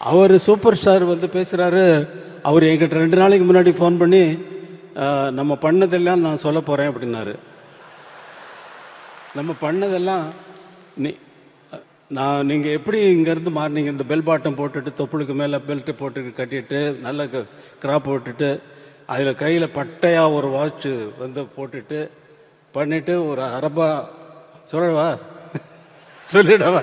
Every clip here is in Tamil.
அவர் சூப்பர் ஸ்டார் வந்து பேசுகிறாரு அவர் என்கிட்ட ரெண்டு நாளைக்கு முன்னாடி ஃபோன் பண்ணி நம்ம பண்ணதெல்லாம் நான் சொல்ல போகிறேன் அப்படின்னாரு. நம்ம பண்ணதெல்லாம் நீ நான் நீங்கள் எப்படி இங்கேருந்து மாறினீங்க? இந்த பெல் பாட்டம் போட்டுட்டு தொப்புளுக்கு மேலே பெல்ட்டு போட்டு கட்டிட்டு நல்ல கிராப் போட்டுட்டு அதில் கையில் பட்டையாக ஒரு வாட்ச்சு வந்து போட்டுட்டு பண்ணிட்டு ஒரு அரபா சொல்லவா? சொல்லிடவா?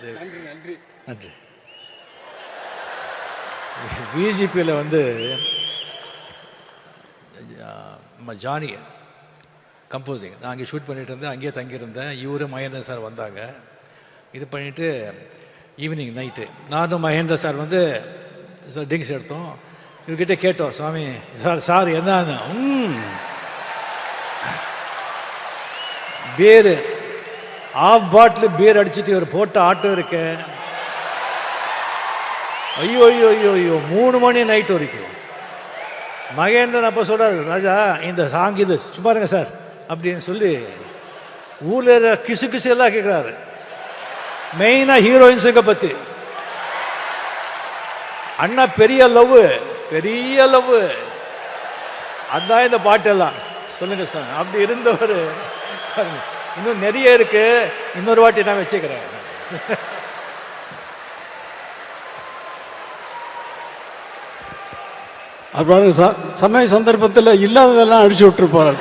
நன்றி பிஜேபியில் வந்து நம்ம ஜானி கம்போசிங் நான் அங்கே ஷூட் பண்ணிட்டு இருந்தேன் அங்கேயே தங்கியிருந்தேன். இவரு மகேந்திர சார் வந்தாங்க. இது பண்ணிட்டு ஈவினிங் நைட்டு நானும் மகேந்திர சார் வந்து ட்ரிங்க்ஸ் எடுத்தோம். இவர்கிட்ட கேட்டோம் சுவாமி சார் சார் என்னன்னு? ம். பேரு ஆஃப் பாட்டில் பீர் அடிச்சுட்டு இவர் போட்ட ஆட்டம் இருக்கு. ஐயோ ஐயோ ஐயோ ஐயோ மூணு மணி நைட் வரைக்கும். மகேந்திரன் அப்போ சொல்கிறார் ராஜா இந்த சாங் இது சும்மா இருங்க சார் அப்படின்னு சொல்லி ஊர்ல இருக்கிற கிசு கிசு எல்லாம் கேட்குறாரு மெயினாக ஹீரோயின்ஸுங்க பற்றி அண்ணா பெரிய லவ் பெரிய லவ் அதான் இந்த பாட்டெல்லாம். சொல்லுங்க சார். அப்படி இருந்தவர். பாருங்க. இன்னும் நிறைய இருக்கு. இன்னொரு வாட்டி நான் வச்சுக்கிறேன். அப்புறம் ச- சமய சந்தர்ப்பத்தில் இல்லாததெல்லாம் அடிச்சு விட்டுருப்பாரு